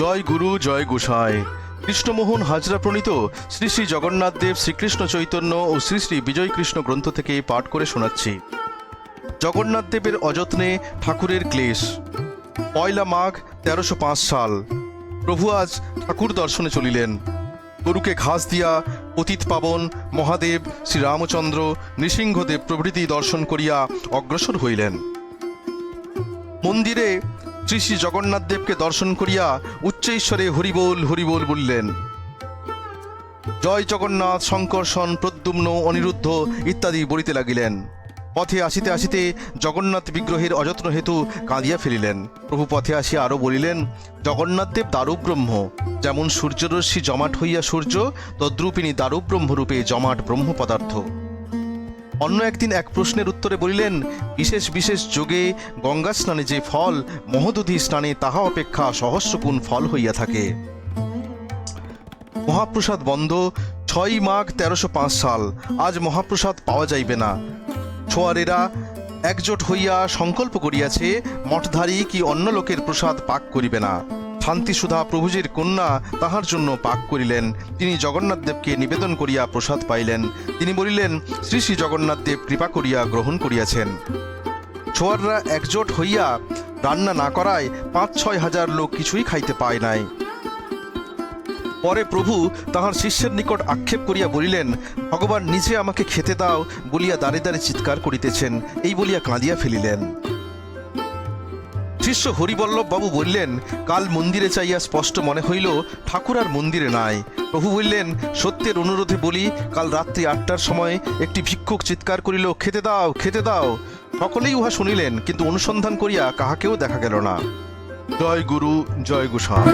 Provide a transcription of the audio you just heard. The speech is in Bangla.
জয় গুরু, জয় গোসাই। কৃষ্ণমোহন হাজরা প্রণীত শ্রী শ্রী জগন্নাথ দেব শ্রীকৃষ্ণ চৈতন্য ও শ্রী শ্রী বিজয় কৃষ্ণ গ্রন্থ থেকে পাঠ করে শোনাচ্ছি। জগন্নাথ দেবের অযত্নে ঠাকুরের ক্লেশ। পয়লা মাঘ, তেরোশো পাঁচ সাল। প্রভু আজ ঠাকুর দর্শনে চলিলেন। গরুকে ঘাস দিয়া পতিত পাবন, মহাদেব, শ্রীরামচন্দ্র, নৃসিংহদেব প্রভৃতি দর্শন করিয়া অগ্রসর হইলেন। মন্দিরে শ্রী শ্রী জগন্নাথ দেবকে দর্শন করিয়া উচ্চৈশ্বরে হরিবোল হরিবোল বললেন, জয় জগন্নাথ শঙ্কর্ষণ প্রদ্যুম্ন, অনিরুদ্ধ ইত্যাদি বলিতে লাগিলেন। পথে আসিতে আসিতে জগন্নাথ বিগ্রহের অযত্ন হেতু কাঁদিয়া ফেলিলেন। প্রভু পথে আসিয়া আরও বলিলেন জগন্নাথদেব দারুব্রহ্ম যেমন সূর্যরশ্মি জমাট হইয়া সূর্য তদ্রূপিনী দারুব্রহ্মরূপে জমাট ব্রহ্ম পদার্থ। অন্য একদিন এক প্রশ্নের উত্তরে বলিলেন, বিশেষ বিশেষ যোগে গঙ্গা স্নানে যে ফল, মহদধি স্নানে তাহা অপেক্ষা সহস্রগুণ ফল হইয়া থাকে। মহাপ্রসাদ বন্ধ, ছয় মাঘ তেরোশো পাঁচ সাল। আজ মহাপ্রসাদ পাওয়া যাইবে না। ছোয়ারেরা একজোট হইয়া সংকল্প করিয়াছে, মঠধারী কি অন্য লোকের প্রসাদ পাক করিবে না? শান্তিসুধা প্রভুজির কন্যা তাহার জন্য পাক করিলেন। তিনি জগন্নাথ দেবকে নিবেদন করিয়া প্রসাদ পাইলেন। তিনি বলিলেন, শ্রী শ্রী জগন্নাথ দেব কৃপা করিয়া গ্রহণ করিয়াছেন। ছোয়াররা একজোট হইয়া রান্না না করায় পাঁচ ছয় হাজার লোক কিছুই খাইতে পায় নাই। পরে প্রভু তাহার শিষ্যের নিকট আক্ষেপ করিয়া বলিলেন, ভগবান নিজে আমাকে খেতে দাও বলিয়া দাঁড়ে দাঁড়ে চিৎকার করিতেছেন। এই বলিয়া কাঁদিয়া ফেলিলেন। শিষ্য হরিবল্লভ বাবু বললেন, কাল মন্দিরে চাইয়া স্পষ্ট মনে হইল, ঠাকুর আর মন্দিরে নাই। প্রভু বললেন, সত্যের অনুরোধে বলি, কাল রাত্রি আটটার সময় একটি ভিক্ষুক চিৎকার করিল, খেতে দাও খেতে দাও সকলেই উহা শুনিলেন, কিন্তু অনুসন্ধান করিয়া কাহাকেও দেখা গেল না। জয় গুরু, জয় গোসাই।